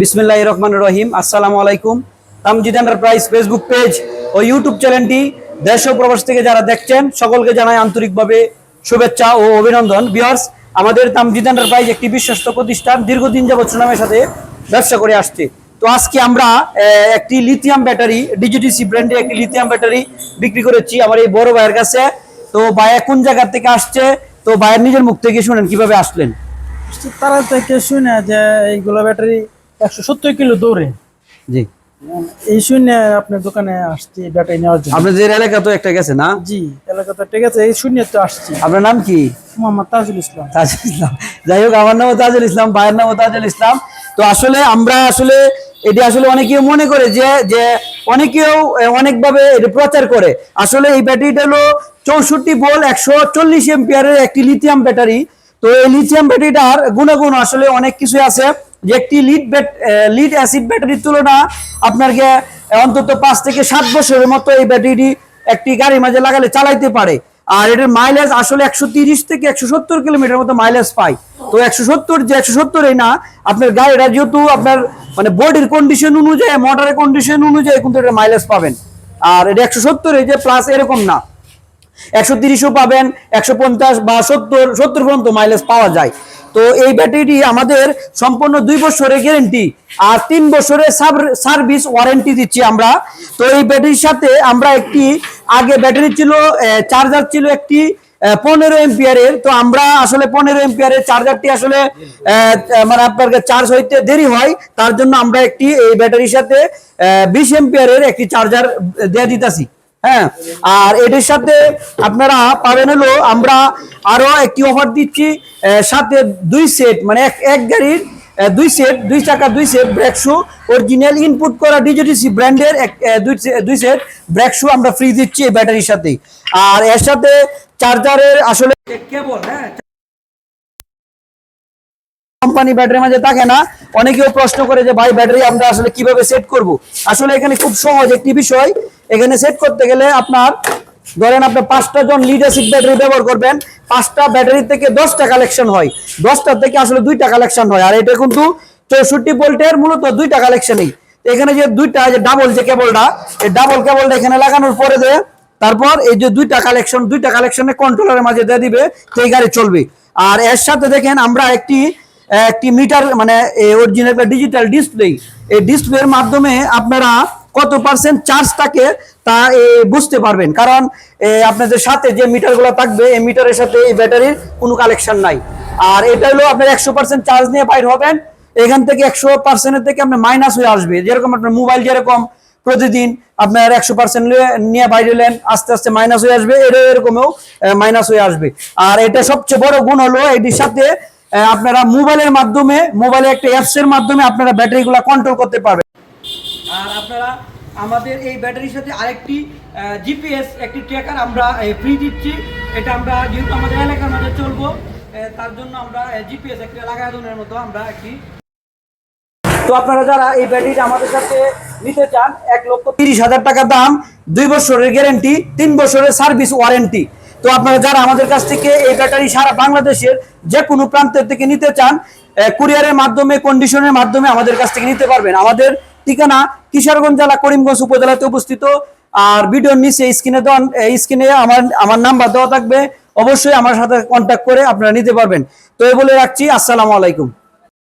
বিসমিল্লাহ রহমান রহিম। আসসালামু আলাইকুম। তামজিদ এন্টারপ্রাইজ ফেসবুক পেজ ও ইউটিউব চ্যানেলটি দেশ ও প্রবাস থেকে যারা দেখছেন, সকলকে জানাই আন্তরিকভাবে শুভেচ্ছা ও অভিনন্দন। বিয়ার্স আমাদের তামজিদ এন্টারপ্রাইজ একটি বিশ্বস্ত প্রতিষ্ঠান, দীর্ঘদিন যাবৎ সুনামের সাথে ব্যবসা করে আসছে। তো আজকে আমরা একটি লিথিয়াম ব্যাটারি ডিজিটিসি ব্র্যান্ডের একটি লিথিয়াম ব্যাটারি বিক্রি করেছি আমার এই বড় ভাইয়ের কাছে। তো ভাইয়া কোন জায়গা থেকে আসছে। তো ভাইয়ের নিজের মুখ থেকে শুনেন, কীভাবে আসলেন? তারা থেকে শুনে যে এইগুলো ব্যাটারি একশো সত্তর কিলো দৌড়ে। জি। এই শুনে আপনার দোকানে আসছি ব্যাটারি নেওয়ার জন্য। আপনাদের এলাকা তো একটা গেছে না? জি এলাকা তো ঠিক আছে এই শূন্য তো আসছি। আপনার নাম কি? মোহাম্মদ তাজুল ইসলাম। তাজুল ইসলাম। যাই হোক আমার নামও তাজুল ইসলাম ভাইয়ের নামও তাজুল ইসলাম। তো আসলে আমরা আসলে এটি আসলে অনেকেও মনে করে যে যে অনেকেও অনেকভাবে এটা প্রচার করে। আসলে এই ব্যাটারিটা হলো চৌষট্টি বল একশো চল্লিশ এম্পিয়ারের একটি লিথিয়াম ব্যাটারি। তো এই লিথিয়াম ব্যাটারিটার গুণাগুণ আসলে অনেক কিছু আছে। যে একটি লিড লিড অ্যাসিড ব্যাটারির তুলনা আপনাকে অন্তত পাঁচ থেকে সাত বছরের মতো এই ব্যাটারিটি একটি গাড়ির মাঝে লাগালে চালাইতে পারে। আর এটার মাইলেজ আসলে একশো তিরিশ থেকে একশো সত্তর কিলোমিটার মতো মাইলেজ পায়। তো একশো সত্তর যে একশো সত্তরই না, আপনার গাড়িটা যেহেতু আপনার মানে বডির কন্ডিশন অনুযায়ী মোটরের কন্ডিশন অনুযায়ী কিন্তু এটা মাইলেজ পাবেন। আর এটা একশো সত্তর যে প্লাস এরকম না। একশো তিরিশও পাবেন, একশো পঞ্চাশ বা সত্তর সত্তর পর্যন্ত মাইলেজ পাওয়া যায়। তো এই ব্যাটারিটি আমাদের সম্পূর্ণ দুই বছরের গ্যারেন্টি আর তিন বছরের সার্ভিস ওয়ারেন্টি দিচ্ছি আমরা। তো এই ব্যাটারির সাথে আমরা একটি, আগে ব্যাটারি ছিল চার্জার ছিল একটি পনেরো এম্পিয়ারের তো আমরা আসলে পনেরো এম্পিয়ারের চার্জারটি আসলে মানে আপনার চার্জ হইতে দেরি হয়, তার জন্য আমরা একটি এই ব্যাটারির সাথে বিশ এম্পিয়ারের একটি চার্জার দিয়ে দিতেছি। হ্যাঁ আর এটির সাথে আপনারা পাবেন হলো, আমরা আরও একটি অফার দিচ্ছি সাথে দুই সেট মানে এক এক গাড়ির দুই সেট দুই চাকা, দুই set brake shoe original input করা ডিজিটিসি ব্র্যান্ডের এক দুই সেট ব্রেক শু আমরা ফ্রি দিচ্ছি এই ব্যাটারির সাথে। আর এর সাথে চার্জারের আসলে কেবল হ্যাঁ কোম্পানি ব্যাটারির মাঝে থাকে না, অনেকেও প্রশ্ন করে যে ভাই ব্যাটারি আমরা আসলে কীভাবে সেট করব? আসলে এখানে খুব সহজ একটি বিষয় এখানে সেট করতে গেলে আপনার, ধরেন আপনি পাঁচটা জন লিড অ্যাসিড ব্যাটারি ব্যবহার করবেন, পাঁচটা ব্যাটারি থেকে দশটা কালেকশন হয়। দশটা থেকে আসলে দুইটা কালেকশন হয়। আর এটা কিন্তু চৌষট্টি ভোল্টের মূলত দুইটা কালেকশনই এখানে যে দুইটা যে ডাবল যে কেবলটা এই ডাবল কেবলটা এখানে লাগানোর পরে দেয় তারপর এই যে দুইটা কালেকশন দুইটা কালেকশনে কন্ট্রোলারের মাঝে দিয়ে দিবে সেই গাড়ি চলবে। আর এর সাথে দেখেন আমরা একটি একটি মিটার মানে অরিজিনাল ডিজিটাল ডিসপ্লে এই ডিসপ্লের মাধ্যমে আপনারা কত পার্সেন্ট চার্জ থাকে তা বুঝতে পারবেন। কারণ আপনাদের সাথে যে মিটারগুলো থাকবে, এই মিটারের সাথে এই ব্যাটারির কোনো কালেকশন নাই। আর এটা হলো আপনার একশো পার্সেন্ট চার্জ নিয়ে বাইর হবেন। এখান থেকে একশো পার্সেন্টের থেকে আপনার মাইনাস হয়ে আসবে। যেরকম আপনার মোবাইল যেরকম প্রতিদিন আপনার একশো পার্সেন্ট নিয়ে বাইরে এলেন আস্তে আস্তে মাইনাস হয়ে আসবে। এটা এরকমও মাইনাস হয়ে আসবে। আর এটা সবচেয়ে বড় গুণ হলো এটির সাথে আপনারা মোবাইলের মাধ্যমে মোবাইলে একটা অ্যাপসের মাধ্যমে আপনারা ব্যাটারিগুলো কন্ট্রোল করতে পারবেন। আপনারা আমাদের এই ব্যাটারির সাথে আরেকটি জিপিএস একটি ট্র্যাকার আমরা ফ্রি দিচ্ছি। এটা আমরা যেহেতু আমাদের এলাকার মধ্যে চলবো তার জন্য আমরা জিপিএস একটা দেওয়ার মতো আমরা একটি তো আপনারা যারা এই ব্যাটারিটা আমাদের সাথে নিতে চান, এক লক্ষ তিরিশ হাজার টাকা দাম, দুই বছরের গ্যারেন্টি তিন বছরের সার্ভিস ওয়ারেন্টি তো আপনারা যারা আমাদের কাছ থেকে এই ব্যাটারি সারা বাংলাদেশের যে কোনো প্রান্তের থেকে নিতে চান কুরিয়ারের মাধ্যমে কন্ডিশনের মাধ্যমে আমাদের কাছ থেকে নিতে পারবেন। আমাদের ঠিকানা কিশোরগঞ্জ জেলা করিমগঞ্জ উপজেলাতে অবস্থিত আর ভিডিওর নিচে স্ক্রিনে স্ক্রিনে আমার আমার নাম্বার দেওয়া থাকবে। অবশ্যই আমার সাথে কন্ট্যাক্ট করে আপনারা নিতে পারবেন। তো এই বলে রাখছি। আসসালামু আলাইকুম।